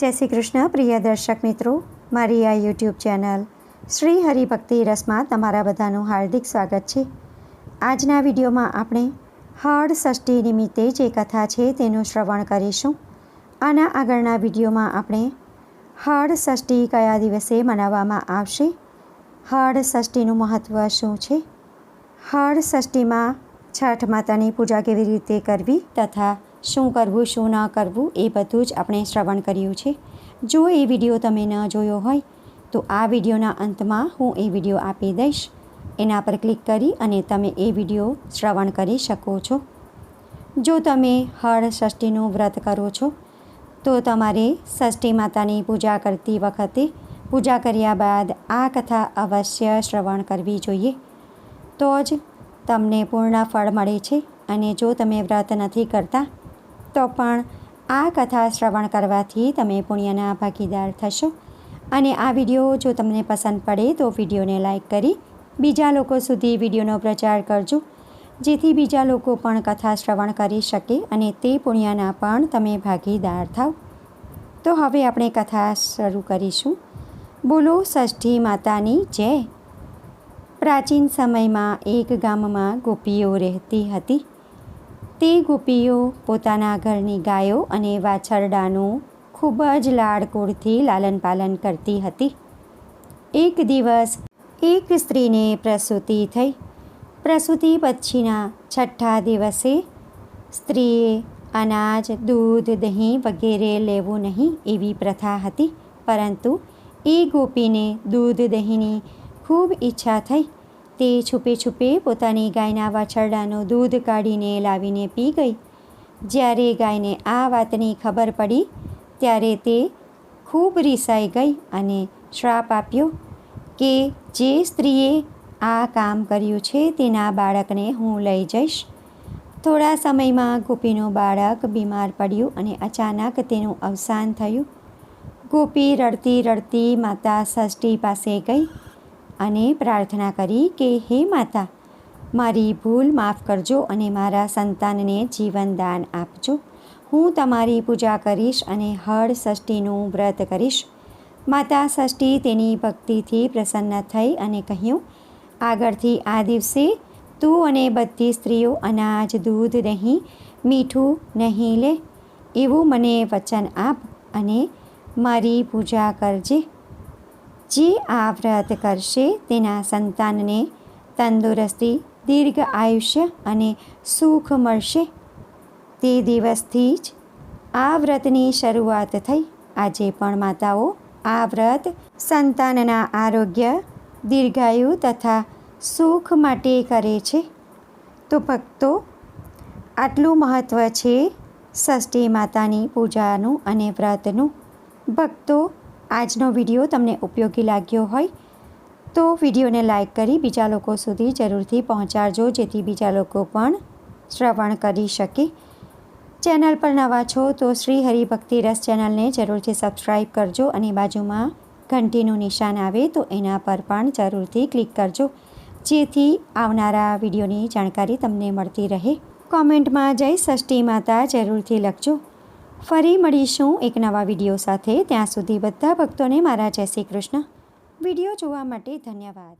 જય શ્રી કૃષ્ણ, પ્રિય દર્શક મિત્રો. મારી આ યુટ્યુબ ચેનલ શ્રી હરિભક્તિ રસમાં તમારા બધાનું હાર્દિક સ્વાગત છે. આજના વિડીયોમાં આપણે હળ ષષ્ઠી નિમિત્તે જે કથા છે તેનું શ્રવણ કરીશું. આના આગળના વિડીયોમાં આપણે હળ ષષ્ઠી કયા દિવસે મનાવવામાં આવશે? હળ ષષ્ઠીનું મહત્ત્વ શું છે? હળ ષષ્ઠીમાં છઠ માતાની પૂજા કેવી રીતે કરવી તથા શું કરવું, શું ન કરવું, એ બધું જ આપણે શ્રવણ કર્યું છે. જો એ વીડિયો તમે ન જોયો હોય, તો આ વિડીયોના અંતમાં હું એ વીડિયો આપી દઈશ. એના પર ક્લિક કરી અને તમે એ વીડિયો શ્રવણ કરી શકો છો. જો તમે હળ ષષ્ઠીનું વ્રત કરો છો, તો તમારે ષષ્ઠી માતાની પૂજા કરતી વખતે, પૂજા કર્યા બાદ આ કથા અવશ્ય શ્રવણ કરવી જોઈએ. તો જ તમને પૂર્ણ ફળ મળે છે અને જો તમે વ્રત નથી કરતા તો પણ આ કથા શ્રવણ કરવાથી તમે પુણ્યના ભાગીદાર થશો. અને આ વીડિયો જો તમને પસંદ પડે તો વિડીયોને લાઇક કરી બીજા લોકો સુધી વિડીયોનો પ્રચાર કરજો. જેથી બીજા લોકો પણ કથા શ્રવણ કરી શકે અને તે પુણ્યના પણ તમે ભાગીદાર થાવ. તો હવે આપણે કથા શરૂ કરીશું. બોલો ષષ્ઠી માતાની જય. પ્રાચીન સમયમાં એક ગામમાં ગોપીઓ રહેતી હતી. તે ગોપીઓ પોતાના ઘરની ગાયો અને વાછરડાનું ખૂબ જ લાડકોડથી લાલન પાલન કરતી હતી. એક દિવસ એક સ્ત્રીને પ્રસૂતિ થઈ. પ્રસૂતિ પછીના છઠ્ઠા દિવસે સ્ત્રીએ અનાજ, દૂધ, દહીં વગેરે લેવું નહીં એવી પ્રથા હતી, પરંતુ એ ગોપીને દૂધ દહીંની ખૂબ ઈચ્છા થઈ. તે છુપે છુપે પોતાની ગાયના વાછરડાનું દૂધ કાઢીને લાવીને પી ગઈ. જ્યારે ગાયને આ વાતની ખબર પડી, ત્યારે તે ખૂબ રીસાઈ ગઈ અને શ્રાપ આપ્યો કે જે સ્ત્રીએ આ કામ કર્યું છે તેના બાળકને હું લઈ જઈશ. થોડા સમયમાં ગોપીનું બાળક બીમાર પડ્યું અને અચાનક તેનું અવસાન થયું. ગોપી રડતી રડતી માતા ષષ્ઠી પાસે ગઈ. અને પ્રાર્થના કરી કે, હે માતા, મારી ભૂલ માફ કરજો અને મારા સંતાનને જીવનદાન આપજો. હું તમારી પૂજા કરીશ અને હળ ષષ્ઠીનું વ્રત કરીશ. માતા ષષ્ઠી તેની ભક્તિથી પ્રસન્ન થઈ અને કહ્યું, આગળથી આ દિવસે તું અને બધી સ્ત્રીઓ અનાજ, દૂધ, દહીં, મીઠું નહીં લે. એવું મને વચન આપ અને મારી પૂજા કરજે. જે આ વ્રત કરશે તેના સંતાનને તંદુરસ્તી, દીર્ઘ આયુષ્ય અને સુખ મળશે. તે દિવસથી જ આ વ્રતની શરૂઆત થઈ. આજે પણ માતાઓ આ વ્રત સંતાનના આરોગ્ય, દીર્ઘાયુ તથા સુખ માટે કરે છે. તો ભક્તો, આટલું મહત્ત્વ છે ષષ્ઠી માતાની પૂજાનું અને વ્રતનું. ભક્તો આજનો વીડિયો તમને ઉપયોગી લાગ્યો હોય તો વિડીયોને લાઈક કરી બીજા લોકો સુધી જરૂરથી પહોંચાડજો, જેથી બીજા લોકો પણ શ્રવણ કરી શકે. ચેનલ પર નવા છો તો શ્રી હરિભક્તિ રસ ચેનલને જરૂરથી સબસ્ક્રાઈબ કરજો અને બાજુમાં ઘંટીનું નિશાન આવે તો એના પર પણ જરૂરથી ક્લિક કરજો, જેથી આવનારા વિડીયોની જાણકારી તમને મળતી રહે. કોમેન્ટમાં જય ષષ્ઠી માતા જરૂરથી લખજો. ફરી મળીશું એક નવા વીડિયો સાથે. ત્યાં સુધી બધા ભક્તોને મારા જય શ્રી કૃષ્ણ. વીડિયો જોવા માટે ધન્યવાદ.